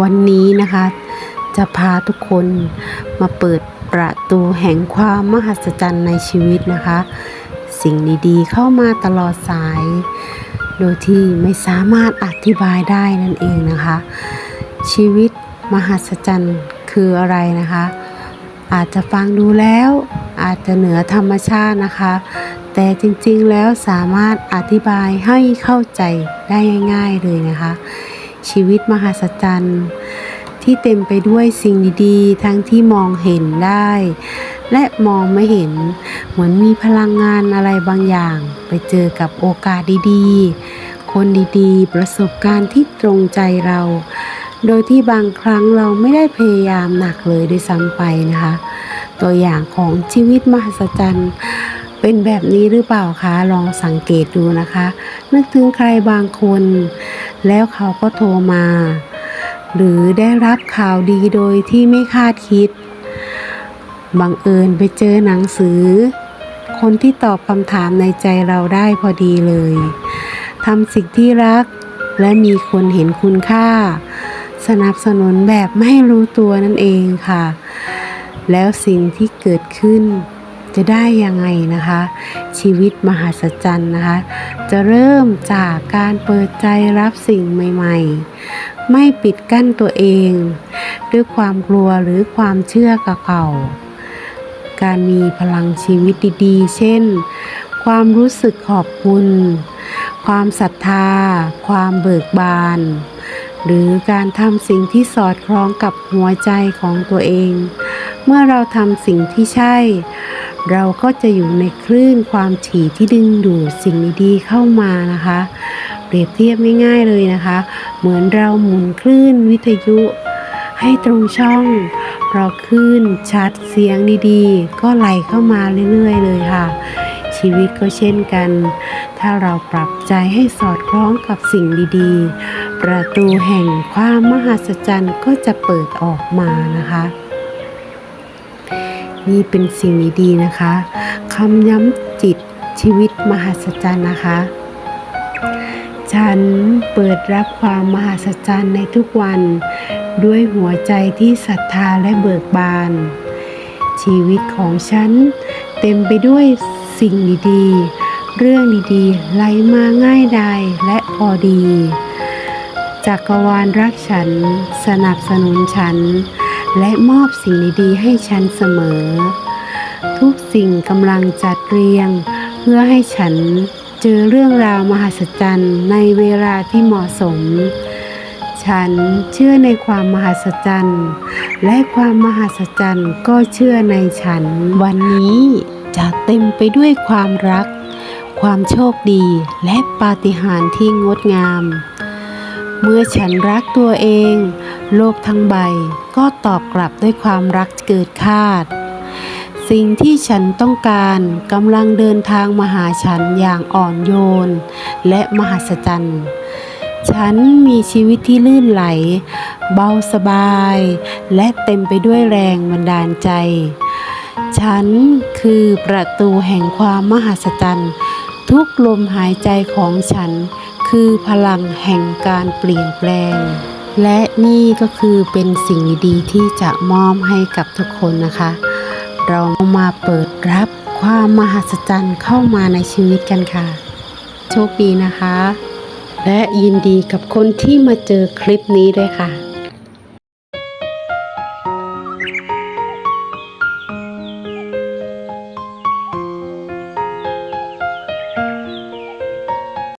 วันนี้นะคะ จะพาทุกคนมาเปิดประตูแห่งความมหัศจรรย์ในชีวิตนะคะ สิ่งดีๆเข้ามาตลอดสาย โดยที่ไม่สามารถอธิบายได้นั่นเองนะคะ ชีวิตมหัศจรรย์คืออะไรนะคะ อาจจะฟังดูแล้วอาจจะเหนือธรรมชาตินะคะ แต่จริงๆแล้วสามารถอธิบายให้เข้าใจได้ง่าย ๆเลยนะคะ ชีวิตมหัศจรรย์ ที่เต็มไปด้วยสิ่งดีๆ ทั้งที่มองเห็นได้ และมองไม่เห็น เหมือนมีพลังงานอะไรบางอย่าง ไปเจอกับโอกาสดีๆ คนดีๆ ประสบการณ์ที่ตรงใจเรา โดยที่บางครั้งเราไม่ได้พยายามหนักเลยด้วยซ้ำไปนะคะ ตัวอย่างของชีวิตมหัศจรรย์เป็นแบบนี้หรือเปล่าคะ ลองสังเกตดูนะคะ นึกถึงใครบางคน แล้วเขาก็โทรมา หรือได้รับข่าวดีโดยที่ไม่คาดคิด บังเอิญไปเจอหนังสือ คนที่ตอบคำถามในใจเราได้พอดีเลยทำสิ่งที่รัก และมีคนเห็นคุณค่า สนับสนุนแบบไม่รู้ตัวนั่นเองค่ะ แล้วสิ่งที่เกิดขึ้น จะได้ยังไงนะคะ ชีวิตมหัศจรรย์นะคะ จะเริ่มจากการเปิดใจรับสิ่งใหม่ ๆ ไม่ปิดกั้นตัวเอง ด้วยความกลัวหรือความเชื่อเก่าๆการมีพลังชีวิตดีๆ เช่น ความรู้สึกขอบคุณ ความศรัทธา ความเบิกบานหรือการทำสิ่งที่สอดคล้องกับหัวใจของตัวเอง เมื่อเราทำสิ่งที่ใช่ เราก็จะอยู่ในคลื่นความถี่ที่ดึงดูดสิ่งดีๆเข้ามานะคะ เปรียบเทียบง่ายๆเลยนะคะ เหมือนเราหมุนคลื่นวิทยุ ให้ตรงช่องเพราะคลื่นชัดเสียงดีๆ ก็ไหลเข้ามาเรื่อยๆ เลยค่ะ ชีวิตก็เช่นกัน ถ้าเราปรับใจให้สอดคล้องกับสิ่งดีๆ ประตูแห่งความมหัศจรรย์ก็จะเปิดออกมานะคะ นี่เป็นสิ่งดีๆนะคะคำย้ำจิตชีวิตมหัศจรรย์นะคะ ฉันเปิดรับความมหัศจรรย์ในทุกวัน ด้วยหัวใจที่ศรัทธาและเบิกบาน ชีวิตของฉันเต็มไปด้วยสิ่งดีๆ เรื่องดีๆ ไหลมาง่ายดายและพอดี จักรวาลรักฉัน สนับสนุนฉัน และมอบสิ่งดีๆให้ฉันเสมอ ทุกสิ่งกำลังจัดเรียง เพื่อให้ฉันเจอเรื่องราวมหัศจรรย์ในเวลาที่เหมาะสม ฉันเชื่อในความมหัศจรรย์ และความมหัศจรรย์ก็เชื่อในฉัน วันนี้จะเต็มไปด้วยความรัก ความโชคดีและปาฏิหาริย์ที่งดงาม เมื่อฉันรักตัวเอง โลกทั้งใบก็ตอบกลับด้วยความรักเกิดคาด สิ่งที่ฉันต้องการกำลังเดินทางมาหาฉันอย่างอ่อนโยน และมหัศจรรย์ ฉันมีชีวิตที่ลื่นไหล เบาสบาย และเต็มไปด้วยแรงบันดาลใจ ฉันคือประตูแห่งความมหัศจรรย์ ทุกลมหายใจของฉันคือพลังแห่งการเปลี่ยนแปลง และนี่ก็คือเป็นสิ่งดีที่จะมอบให้กับทุกคนนะคะ เรามาเปิดรับความมหัศจรรย์เข้ามาในชีวิตกันค่ะ โชคดีนะคะ และยินดีกับคนที่มาเจอคลิปนี้ด้วยค่ะ